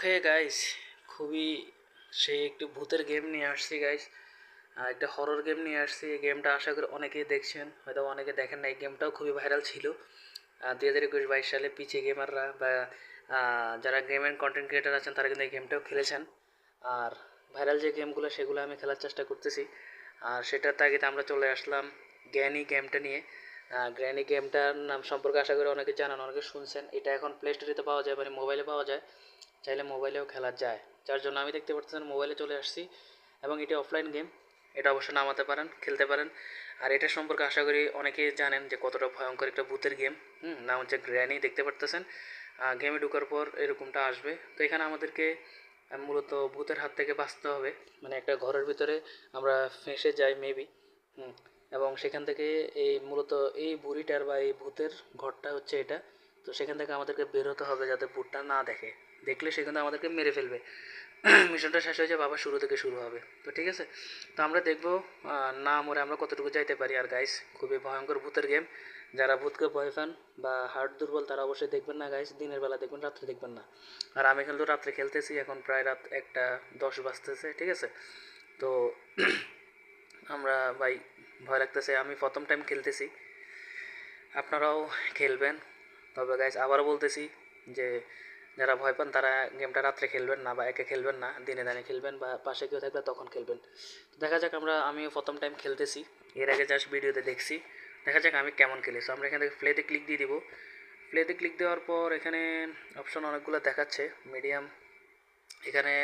Okay guys খুবই সে একটু ভূতের গেম নিয়ে আসছি গাইস একটা হরর গেম নিয়ে আসছি। এই গেমটা আশা করি অনেকেই দেখছেন। হয়তো অনেকে দেখেন না এই গেমটাও খুবই ভাইরাল ছিল। দুই হাজার একুশ বাইশ সালে পিচে গেমাররা বা যারা গেমের কন্টেন্ট ক্রিয়েটার আছেন, তারা কিন্তু এই গেমটাও খেলেছেন। আর ভাইরাল যে গেমগুলো সেগুলো আমি খেলার চেষ্টা করতেছি। আর সেটার তাগিদে আমরা চলে আসলাম জ্ঞানী গেমটা নিয়ে। গ্র্যানি গেমটার নাম সম্পর্কে আশা করি অনেকে জানেন, অনেকে শুনছেন। এটা এখন প্লে স্টোরিতে পাওয়া যায় মানে মোবাইলে পাওয়া যায়। চাইলে মোবাইলেও খেলা যায়। যার জন্য আমি দেখতে পাচ্ছেন মোবাইলে চলে আসছি এবং এটি অফলাইন গেম এটা অবশ্যই নামাতে পারেন, খেলতে পারেন। আর এটা সম্পর্কে আশা করি অনেকেই জানেন যে কতটা ভয়ঙ্কর একটা ভূতের গেম হুম, নাম হচ্ছে গ্র্যানি দেখতে পারতেছেন। গেমে ঢোকার পর এরকমটা আসবে। তো এখানে আমাদেরকে মূলত ভূতের হাত থেকে বাঁচতে হবে। মানে একটা ঘরের ভিতরে আমরা ফেঁসে যাই মেবি হুম এবং সেখান থেকে এই মূলত এই বুড়িটার বা এই ভূতের ঘরটা হচ্ছে এটা। তো সেখান থেকে আমাদেরকে বের হতে হবে যাতে ভূতটা না দেখে। দেখলে সে কিন্তু আমাদেরকে মেরে ফেলবে। মিশনটা শেষ হয়ে আবার শুরু থেকে শুরু হবে। তো ঠিক আছে? তো আমরা দেখব না মরে আমরা কতটুকু যাইতে পারি। আর গাইস খুবই ভয়ঙ্কর ভূতের গেম যারা ভূতকে ভয় পান বা হার্ট দুর্বল, তারা অবশ্যই দেখবেন না গাইস দিনের বেলা দেখবেন, রাত্রে দেখবেন না। আর আমি কিন্তু রাত্রে খেলতেছি, এখন প্রায় রাত একটা দশ বাজতেছে, ঠিক আছে? তো আমরা ভাই ভয় লাগতেছে, আমি প্রথম টাইম খেলতেছি। আপনারাও খেলবেন। তবে গাইজ আবারও বলতেছি যে, যারা ভয় পান, তারা গেমটা রাত্রে খেলবেন না বা একে খেলবেন না, দিনে দিনে খেলবেন বা পাশে কেউ থাকলে তখন খেলবেন। দেখা যাক আমরা, আমিও প্রথম টাইম খেলতেছি। এর আগে জাস্ট ভিডিওতে দেখছি। দেখা যাক আমি কেমন খেলি। সো আমরা এখান থেকে প্লেতে ক্লিক দিয়ে দিব। প্লেতে ক্লিক দেওয়ার পর এখানে অপশন অনেকগুলো দেখাচ্ছে। মিডিয়াম এখানে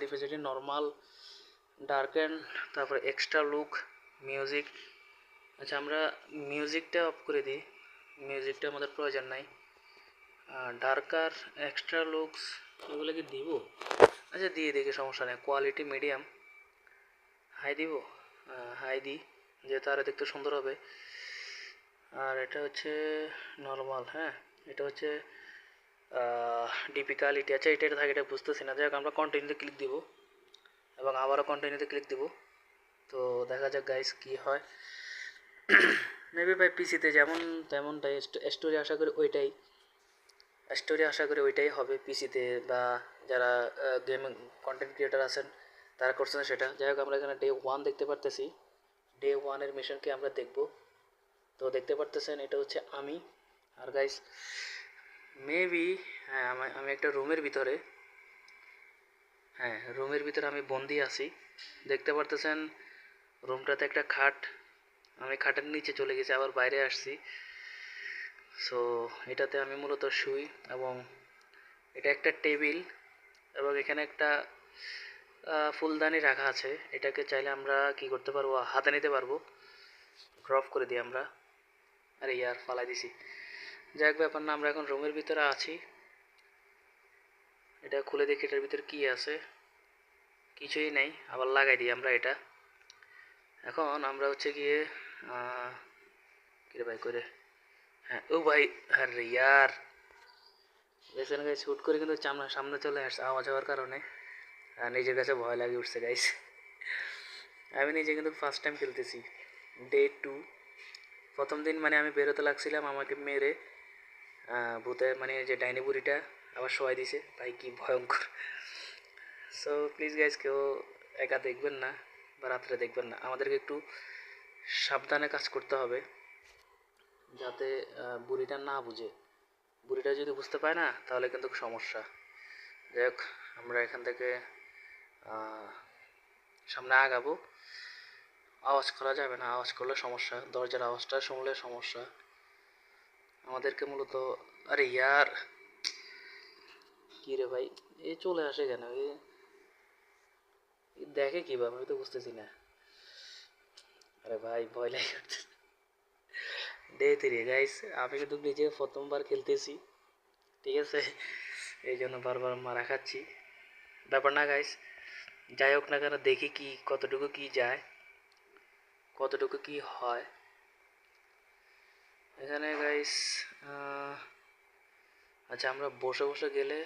ডিফিসিটি নর্মাল ডার্ক অ্যান্ড তারপরে এক্সট্রা লুক মিউজিক আচ্ছা আমরা মিউজিকটা অফ করে দিই। মিউজিকটা আমাদের প্রয়োজন নাই। ডার্কার এক্সট্রা লুকস এগুলো কি দিব? আচ্ছা দিয়ে দেখি সমস্যা নেই। কোয়ালিটি মিডিয়াম হাই দিব? হাই দিই, যেহেতু আরও দেখতে সুন্দর হবে। আর এটা হচ্ছে নর্মাল হ্যাঁ? এটা হচ্ছে ডিপি কোয়ালিটি আচ্ছা এটা এটা থাকে, এটা বুঝতেছি না। যাই হোক, আমরা কন্টিনিউতে ক্লিক দিব। এবং আবারও কন্টিনিউতে ক্লিক দিব। তো দেখা যাক গাইস কি হয়। মেবি ভাই পিসিতে যেমন তেমনটাই স্টোরি আশা করি ওইটাই। স্টোরি আশা করি ওইটাই হবে পিসিতে বা যারা গেম কন্টেন্ট ক্রিয়েটার আছেন, তারা করছেন সেটা। যাই হোক, আমরা এখানে ডে ওয়ান দেখতে পারতেছি। ডে ওয়ানের মিশনকে আমরা দেখব। তো দেখতে পারতেছেন, এটা হচ্ছে আমি। আর গাইস মেবি হ্যাঁ আমি- আমি একটা রুমের ভিতরে হ্যাঁ রুমের ভিতরে আমি বন্দি আছি। দেখতে পারতেছেন রুমটাতে একটা খাট, আমি খাটের নিচে চলে গেছি, আবার বাইরে আসছি। সো এটাতে আমি মূলত শুই এবং এটা একটা টেবিল এবং এখানে একটা ফুলদানি রাখা আছে। এটাকে চাইলে আমরা কি করতে পারব? হাতে নিতে পারব। ড্রপ করে দিই আমরা। আরে ইয়ার ফালাই দিছি। যাই হোক ব্যাপার না, আমরা এখন রুমের ভিতরে আছি। এটা খুলে দেখি, এটার ভিতরে কি আছে? কিছুই নেই, আবার লাগাই দিই আমরা এটা। এখন আমরা হচ্ছে গিয়ে কিরে ভাই করে হ্যাঁ ও ভাই, আরে ইয়ার। দেখছেন গাইস হুট করে কিন্তু চামড়া সামনে চলে আসছে আওয়াজ হওয়ার কারণে। নিজের কাছে ভয় লাগে উঠছে গাইস আমি নিজে কিন্তু ফার্স্ট টাইম খেলতেছি ডে টু প্রথম দিন মানে আমি বেরোতে লাগছিলাম আমাকে মেরে ভূতে মানে যে ডাইনি বুড়িটা আবার শোয়াই দিছে। ভাই কি ভয়ঙ্কর। সো প্লিজ গাইজ কেউ একা দেখবেন না। বা রাত্রে দেখবেন না। আমাদেরকে একটু সাবধানে কাজ করতে হবে যাতে বুড়িটা না বুঝে। বুড়িটা যদি বুঝতে পায় না, তাহলে কিন্তু সমস্যা। যাই হোক, আমরা এখান থেকে সামনে আগাবো। আওয়াজ করা যাবে না, আওয়াজ করলে সমস্যা। দরজার আওয়াজটা শুনলে সমস্যা। আমাদেরকে মূলত, আরে ইয়ার! কি রে ভাই? এ চলে আসে কেন? দেখে কীভাবে আমি তো বুঝতেছি না। আরে ভাই, ভয় লাগে ডে থ্রি গাইস আমি কিন্তু নিজে প্রথমবার খেলতেছি, ঠিক আছে? এই জন্য বারবার মারা খাচ্ছি। ব্যাপার না গাইস যাই হোক না কেন, দেখি কি, কতটুকু কি যায়, কতটুকু কি হয়। এখানে গাইস আচ্ছা আমরা বসে বসে গেলে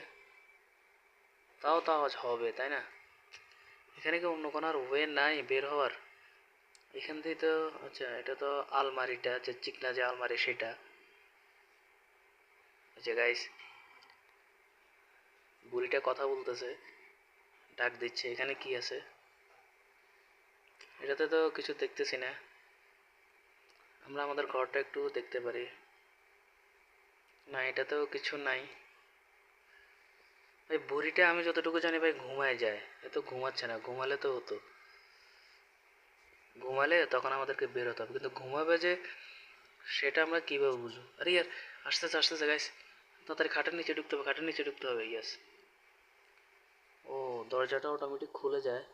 তাও তো আওয়াজ হবে, তাই না? এখানে কি অন্য কোনো আর ওয়ে নাই? বের হওয়ার? এখান থেকে তো আচ্ছা এটা তো আলমারিটা, যে চিকনা যে আলমারি সেটা। আচ্ছা গাইস বুড়িটা কথা বলতেছে, ডাক দিচ্ছে, এখানে কি আছে? এটাতে তো কিছু দেখতেছি না। আমরা আমাদের ঘরটা একটু দেখতে পারি। না, এটাতেও কিছু নাই। ভাই, বুড়িটা আমি যতটুকু জানি ভাই ঘুমায় যায়। এ তো ঘুমাচ্ছে না, ঘুমালে তো হতো। ঘুমালে তখন আমাদেরকে বের হতে হবে। কিন্তু ঘুমাবে যে, সেটা আমরা কীভাবে বুঝব? আরে ইয়ার, আসতেছে আসতেছে গাইস তাড়াতাড়ি খাটের নিচে ঢুকতে হবে, খাটের নিচে ঢুকতে হবে ইয়াস ও, দরজাটা অটোমেটিক খুলে যায়।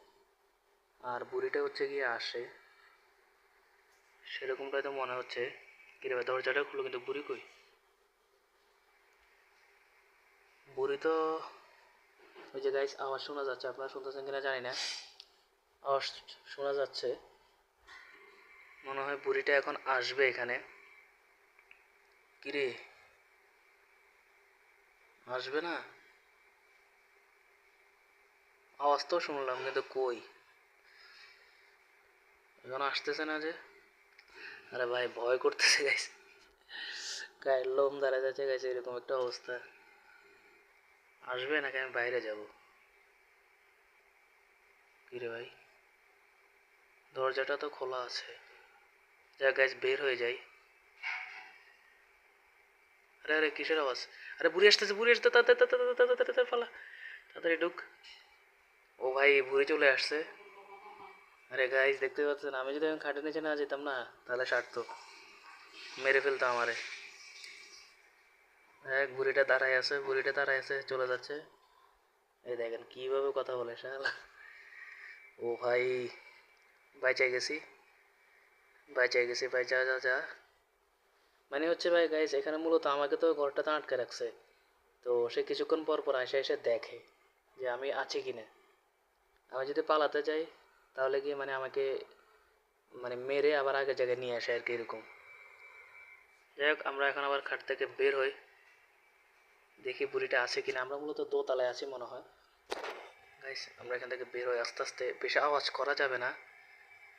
আর বুড়িটা হচ্ছে গিয়ে আসে। সেরকমটাই তো মনে হচ্ছে। কিরে ভাই, দরজাটা খুলো, কিন্তু বুড়ি কই? বুড়ি তো ওই যে গাইস আওয়াজ শোনা যাচ্ছে, আপনারা শুনতেছেন কিনা জানি না। আওয়াজ শোনা যাচ্ছে। মনে হয় বুড়িটা এখন আসবে এখানে। কিরে? আসবে না? আওয়াজ তো শুনলাম, কিন্তু কই? এখন আসতেছে না যে। আরে ভাই, ভয় করতেছে গাইস গায়ের লোম দাঁড়া যাচ্ছে গাইছে এরকম একটা অবস্থা। আসবে নাকি আমি বাইরে যাব? কিরে ভাই? দরজাটা তো খোলা আছে। যা গাইস বের হয়ে যাই। আরে আরে, কিসের আওয়াজ? আরে, বুড়ি আসতেছে, বুড়ি আসতে তাড়াতাড়ি তাড়াতাড়ি তাড়াতাড়ি পালা। তাড়াতাড়ি ঢুক। ও ভাই, বুড়ি চলে আসছে। আরে গাইস দেখতে পাচ্ছেন, আমি যদি এখন খাটের নিচে না যেতাম না, তাহলে সারতো। মেরে ফেলতো আমারে। এক বুড়িটা দাঁড়ায় আছে বুড়িটা দাঁড়ায় আছে, চলে যাচ্ছে। এই দেখেন, কীভাবে কথা বলে শালা। ও ভাই বাইচাই গেছি। বাইচাই গেছি, ভাই যা যা যা। মানে হচ্ছে ভাই গাইস এখানে মূলত আমাকে তো ঘরটাতে আটকে রাখছে। তো সে কিছুক্ষণ পর পর এসে এসে দেখে যে আমি আছি কি না আমি যদি পালাতে যাই, তাহলে গিয়ে মানে আমাকে মানে মেরে আবার আগের জায়গায় নিয়ে আসে আর কি এরকম। যাই হোক, আমরা এখন আবার খাট থেকে বের হই। দেখি বুড়িটা আছে কিনা। আমরা মূলত দোতলায় আছি মনে হয়। গাইস আমরা এখান থেকে বের হই আস্তে আস্তে বেশি আওয়াজ করা যাবে না।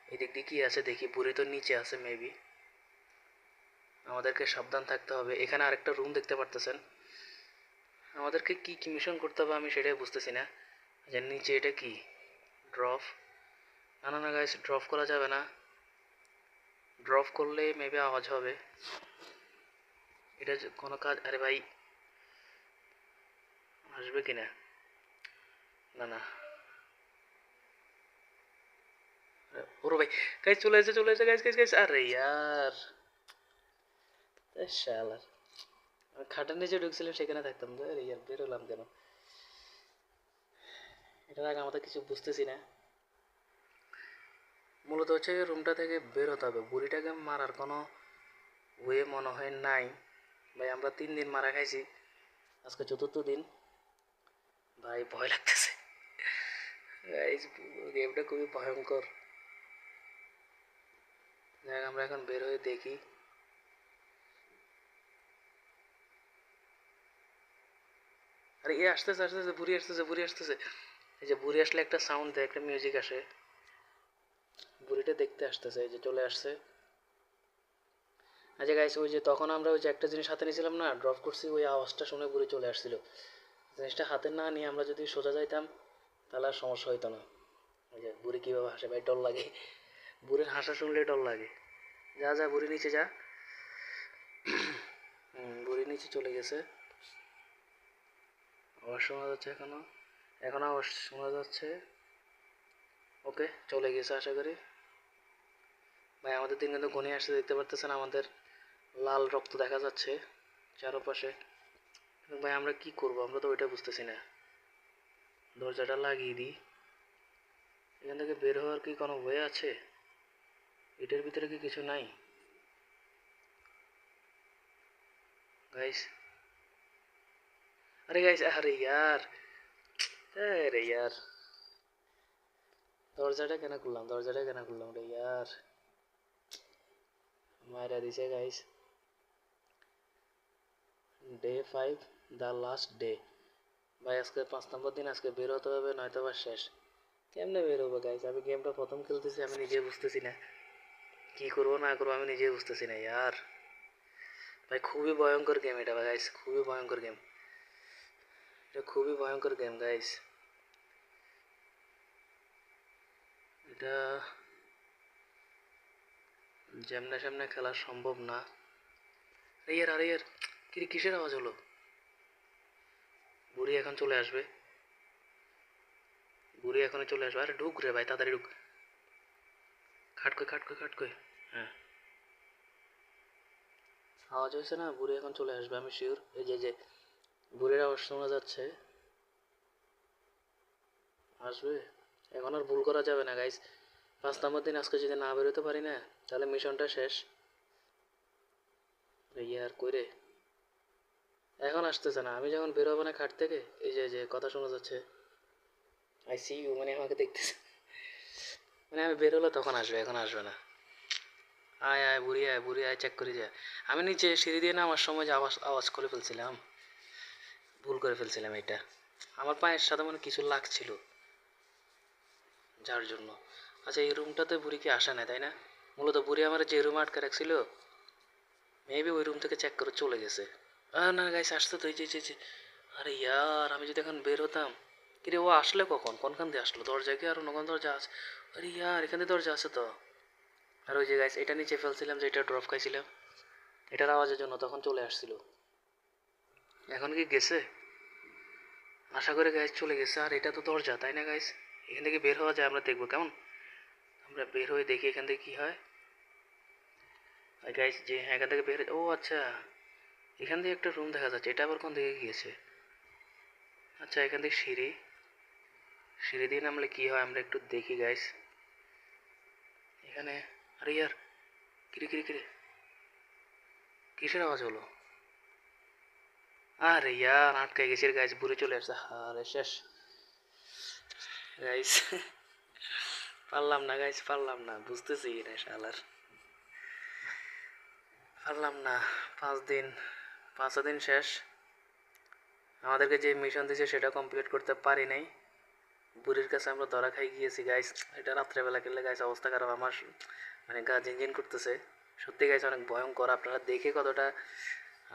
এদিক দিয়ে কি আছে দেখি, বুড়ি তো নিচে আছে মেবি আমাদেরকে সাবধান থাকতে হবে। এখানে আরেকটা রুম দেখতে পারতেছেন। আমাদেরকে কি কি মিশন করতে হবে আমি সেটাই বুঝতেছি না। যে নিচে এটা কি? ড্রপ না না না গাইস ড্রপ করা যাবে না। ড্রপ করলে মেবি আওয়াজ হবে। এটা কোনো কাজ আরে ভাই আসবে কি না? না ওরে ভাই গাইস চলে এসে চলে এসে গাইস গাইস গাইস আরে ইয়ার। শালার খাটের নিচে ঢুকছিলাম, সেখানে থাকতাম। তো আরে ইয়ার, বেরোলাম কেন? এটার আগে আমাদের কিছু বুঝতেছি না। মূলত হচ্ছে রুমটা থেকে বের হতে হবে। বুড়িটাকে মারার কোনো ওয়ে মনে হয় নাই। ভাই, আমরা তিন দিন মারা খাইছি। আজকে চতুর্থ দিন। ভাই, ভয় লাগতেছে। গেমটা খুবই ভয়ঙ্কর। দেখ আমরা এখন বের হয়ে দেখি। আরে, এ আসতেছে আসতেছে, বুড়ি আসতেছে বুড়ি আসতেছে। এই যে বুড়ি আসলে একটা সাউন্ড দেয়, একটা মিউজিক আসে। বুড়িটা দেখতে আসতেছে, এই যে চলে আসছে। আচ্ছা গাইস ওই যে তখন আমরা ওই যে একটা জিনিস হাতে নিয়েছিলাম না ড্রপ করছি, ওই আওয়াজটা শুনে বুড়ি চলে আসছিল। জিনিসটা হাতে না নিয়ে আমরা যদি সোজা যাইতাম, তাহলে আর সমস্যা হইতো না। ওই যে বুড়ি কীভাবে হাসে ভাই, ডর লাগে। বুড়ির হাসা শুনলে ডর লাগে। যা যা, বুড়ি নিচে যা। বুড়ি নিচে চলে গেছে। আওয়াজ শোনা যাচ্ছে এখনও? এখন আওয়াজ শোনা যাচ্ছে। ওকে, চলে গেছে আশা করি। ভাই, আমাদের দিন কিন্তু ঘনিয়ে আসতে দেখতে পারতেছেন, আমাদের লাল রক্ত দেখা যাচ্ছে চারপাশে। ভাই, আমরা কি করব? আমরা তো ওইটা বুঝতেছি না। দরজাটা লাগিয়ে দিই। এখান থেকে বের হওয়ার কি কোনো ওয়ে আছে? এটার ভিতরে কি কিছু নাই? গাইস আরে গাইস আরে ইয়ার। আরে ইয়ার। দরজাটা কেন খুললাম? দরজাটা কেন খুললাম রে ইয়ার? মায়েরা দিছে guys day five the last day ভাই, আজকে পাঁচ নম্বর দিন, আজকে বের হতে হবে, নয়তো বা শেষ। কেমনে বের হব গাইস আমি গেমটা প্রথম খেলতেছি, আমি নিজে বুঝতেছি না। কি করব, না করব, আমি নিজে বুঝতেছি না, ইয়ার। ভাই, খুবই ভয়ঙ্কর গেম এটা ভাই গাইস খুবই ভয়ঙ্কর গেম এটা খুবই ভয়ঙ্কর গেম গাইস এটা যেমনে সামনে খেলা সম্ভব না। আরে ইয়ার আরে ইয়ার। কি রে, কিসের আওয়াজ হলো? বুড়ি এখন চলে আসবে। বুড়ি এখনই চলে আসবে। আরে ঢুক রে ভাই তাড়াতাড়ি ঢুক। খাটকই খাটকই খাটকই হ্যাঁ। আওয়াজ হয়েছে না? বুড়ি এখন চলে আসবে আমি শিওর এই যে যে বুড়ির আওয়াজ শোনা যাচ্ছে। আসবে? এখন আর ভুল করা যাবে না গাইস পাঁচ নম্বর দিন আজকে যদি না বেরোতে পারি না তাহলে মিশনটা শেষ। ইয়ার কইরে এখন আসতেছে না। আমি যখন বেরোবো না খাট থেকে, এই যে যে কথা শোনা যাচ্ছে। আই সি ইউ মানে আমাকে দেখতেছে। মানে আমি বেরোলে তখন আসবে, এখন আসবে না। আয় আয়, বুড়ি আয় বুড়ি, আয় চেক করে যায় আমি নিচে সিঁড়ি দিয়ে নামার সময় যে আওয়াজ আওয়াজ করে ফেলছিলাম, ভুল করে ফেলছিলাম এটা। আমার পায়ের সাথে মানে কিছু লাগছিল, যার জন্য। আচ্ছা এই রুমটাতে বুড়ি কি আসে না তাই না? মূলত বুড়ি আমার যে রুমে আটকে রাখছিল মেবি ওই রুম থেকে চেক করে চলে গেছে। না গাইস আসতে তো, এই যে- আরে ইয়ার, আমি যদি এখন বের হতাম, কিরে, ও আসলে কখন? কোনখান দিয়ে আসলো? দরজা কি আর অন্য দরজা আছে? আরে ইয়ার, এখানে দরজা আছে তো। আর ওই যে গাইস এটা নিচে ফেলছিলাম যে, এটা ড্রপ খাইছিলাম। এটার আওয়াজের জন্য তখন চলে আসছিল। এখন কি গেছে? আশা করে গাইস চলে গেছে। আর এটা তো দরজা, তাই না গাইস এখান থেকে বের হওয়া যায়, আমরা দেখব, কেমন? আমরা বের হয়ে দেখি এখান থেকে কি হয়। আর গাইস যে হ্যাঁ এখান থেকে বের ও আচ্ছা। এখান দিয়ে একটা রুম দেখা যাচ্ছে। এটা আবার কোন দিকে গিয়েছে? আচ্ছা এখান থেকে সিঁড়ি। সিঁড়ি দিয়ে নামলে কি হয়? আমরা একটু দেখি গাইস এখানে আরে ইয়ার, কিরে কিরে কিরে? কিসের আওয়াজ হলো? আরে ইয়ার, আটকে গেছি গাইস বুড়ে চলে আসছে। আরে শেষ। গাইস পারলাম না গাইস পারলাম না। বুঝতেছি না শালার। পারলাম না, পাঁচ দিন পাঁচ দিন শেষ। আমাদেরকে যে মিশন দিয়েছে সেটা কমপ্লিট করতে পারি নাই। বুড়ির কাছে আমরা ধরা খাই গিয়েছি গাইস এটা রাত্রেবেলা খেললে গাইস অবস্থা খারাপ। আমার মানে গা ঝিনঝিন করতেছে। সত্যি গাইস অনেক ভয়ঙ্কর। আপনারা দেখে কতটা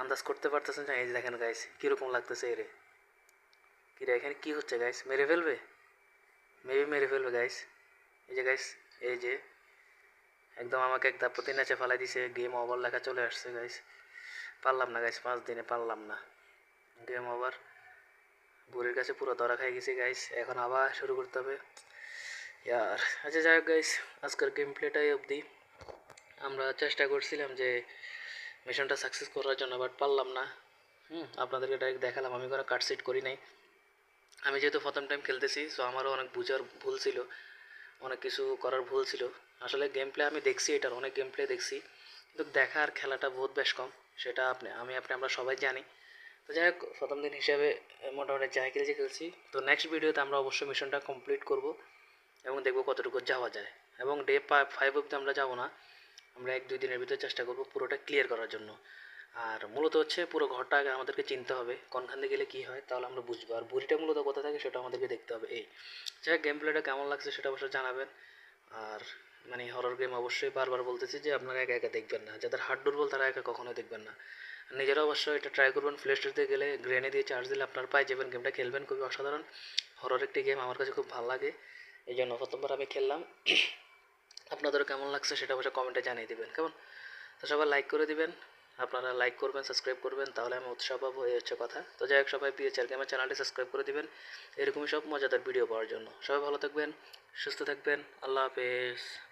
আন্দাজ করতে পারতেছেন যে এই দেখেন গাইস কীরকম লাগতেছে এরে। কিরে, এখানে কি হচ্ছে গাইস মেরে ফেলবে? মেবি মেরে ফেলবে গাইস এই যে গাইস এই যে, একদম আমাকে এক দাপতি নেচে ফেলাই দিছে। গেম ওভার লেখা চলে আসছে গাইস পারলাম না গাইস পাঁচ দিনে পারলাম না। গেম ওভার বুড়ির কাছে পুরো ধরা খাই গেছি গাইস এখন আবার শুরু করতে হবে। ইয়ার আচ্ছা যাই হোক গাইস আজকের গেম প্লেটাই অবধি। আমরা চেষ্টা করছিলাম যে মিশনটা সাকসেস করার জন্য বাট পারলাম না। হুম, আপনাদেরকে ডাইরেক্ট দেখালাম, আমি কোনো কাটসিট করি নাই। আমি যেহেতু প্রথম টাইম খেলতেছি সো আমারও অনেক বুঝার ভুল ছিল। অনেক কিছু করার ভুল ছিল। আসলে গেম প্লে আমি দেখছি এটার, অনেক গেম প্লে দেখছি। কিন্তু দেখা আর খেলাটা বহুত বেশ কম। সেটা আপনি, আমি, আপনি, আমরা সবাই জানি। তো যাই হোক, প্রথম দিন হিসাবে মোটামুটি যাই খেলছি খেলছি। তো নেক্সট ভিডিওতে আমরা অবশ্যই মিশনটা কমপ্লিট করব এবং দেখব কতটুকু যাওয়া যায়। এবং ডে ফাইভ অব্দি আমরা যাব না। আমরা এক, দুই দিনের ভিতরে চেষ্টা করব পুরোটা ক্লিয়ার করার জন্য। আর মূলত হচ্ছে পুরো ঘরটা আগে আমাদেরকে চিনতে হবে কোনখান দিয়ে গেলে কী হয়, তাহলে আমরা বুঝব। আর বুড়িটা মূলত কোথায় থাকে, সেটা আমাদেরকে দেখতে হবে। এই, যাই গেম প্লেটা কেমন লাগছে সেটা অবশ্যই জানাবেন। আর মানে হরর গেম অবশ্যই বারবার বলতেছি যে আপনারা একা একা দেখবেন না। যাদের হার্ট দুর্বল তারা একা কখনোই দেখবেন না। নিজেরা অবশ্যই এটা ট্রাই করবেন প্লে স্টোর দিয়ে গেলে গ্রেনে দিয়ে চার্জ দিলে আপনার পাই যাবেন। গেমটা খেলবেন খুবই অসাধারণ। হরর একটি গেম আমার কাছে খুব ভালো লাগে। এই জন্য প্রথমবার আমি খেললাম। আপনাদের কেমন লাগছে সেটা অবশ্যই কমেন্টে জানিয়ে দেবেন। কেমন? তো সবাই লাইক করে দিবেন। আপনারা লাইক করবেন সাবস্ক্রাইব করবেন, তাহলে আমি উৎসাহ পাবো, এই হচ্ছে কথা। তো যাই হোক, সবাই পিএচআর গেমের চ্যানেলটি সাবস্ক্রাইব করে দিবেন। এরকমই সব মজাদার ভিডিও পাওয়ার জন্য। সবাই ভালো থাকবেন, সুস্থ থাকবেন। আল্লাহ হাফেজ।